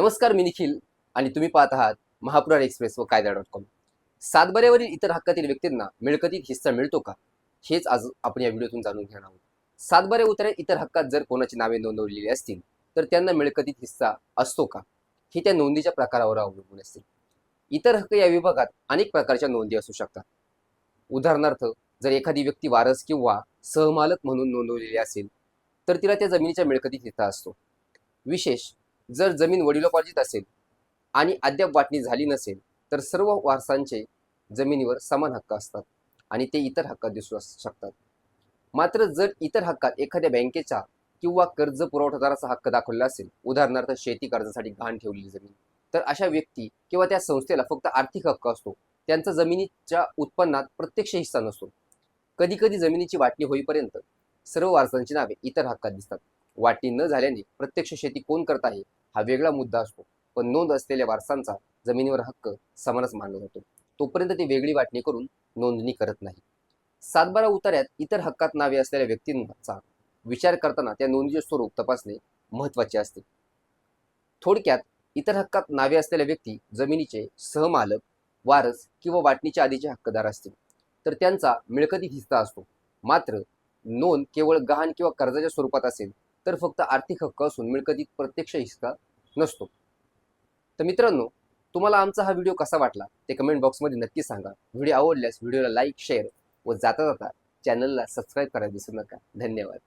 नमस्कार मी निखिल आणि तुम्ही पाहत आहात महापुराण एक्सप्रेस व कायदा डॉट कॉम. सातबाऱ्यावरील इतर हक्कातील व्यक्तींना मिळकतीत हिस्सा मिळतो का? हेच आज आपण या व्हिडिओतून जाणून घेणार आहोत. सातबाऱ्या उतरे इतर हक्कात जर कोणाची नावे नोंदवलेली असतील तर त्यांना मिळकतीत हिस्सा असतो का? हे त्या नोंदीच्या प्रकारावर अवलंबून असतील इतर हक्क या विभागात अनेक प्रकारच्या नोंदी असू शकतात. उदाहरणार्थ जर एखादी व्यक्ती वारस किंवा सहमालक म्हणून नोंदवलेली असेल तर तिला त्या जमिनीच्या मिळकतीत हिस्सा असतो. विशेष जर जमीन वडिलोपार्जित असेल आणि अद्याप वाटणी झाली नसेल तर सर्व वारसांचे जमिनीवर समान हक्क असतात आणि ते इतर हक्कात दिसू शकतात. मात्र जर इतर हक्कात एखाद्या बँकेचा किंवा कर्ज पुरवठादाराचा हक्क दाखवलेला असेल उदाहरणार्थ शेती कर्जासाठी गहाण ठेवलेली जमीन तर अशा व्यक्ती किंवा त्या संस्थेला फक्त आर्थिक हक्क असतो. त्यांचा जमिनीच्या उत्पन्नात प्रत्यक्ष हिस्सा नसतो. कधी कधी जमिनीची वाटणी होईपर्यंत सर्व वारसांची नावे इतर हक्कात दिसतात. वाटणी न झाल्याने प्रत्यक्ष शेती कोण करत आहे? हा वेगळा मुद्दा असतो. पण नोंद असलेल्या वारसांचा जमिनीवर हक्क समानच मानला जातो. तोपर्यंत ती वेगळी वाटणी करून नोंदणी करत नाही. सातबारा उतार्यात इतर हक्कात नावे असलेल्या व्यक्तींचा विचार करताना त्या नोंदीचे स्वरूप तपासणे महत्त्वाचे असते. थोडक्यात इतर हक्कात नावे असलेल्या व्यक्ती जमिनीचे सहमालक वारस किंवा वाटणीच्या आधीचे हक्कदार असतील तर त्यांचा मिळकतीत हिस्सा असतो. मात्र नोंद केवळ गहाण किंवा कर्जाच्या स्वरूपात असेल तर फक्त आर्थिक हक्क असून मिळकतीत प्रत्यक्ष हिस्सा नसतो. तर मित्रांनो तुम्हाला आमचा हा व्हिडिओ कसा वाटला ते कमेंट बॉक्समध्ये नक्की सांगा. व्हिडिओ आवडल्यास व्हिडिओला लाईक शेअर व जाता जाता चॅनलला सबस्क्राईब करायला विसरू नका. धन्यवाद.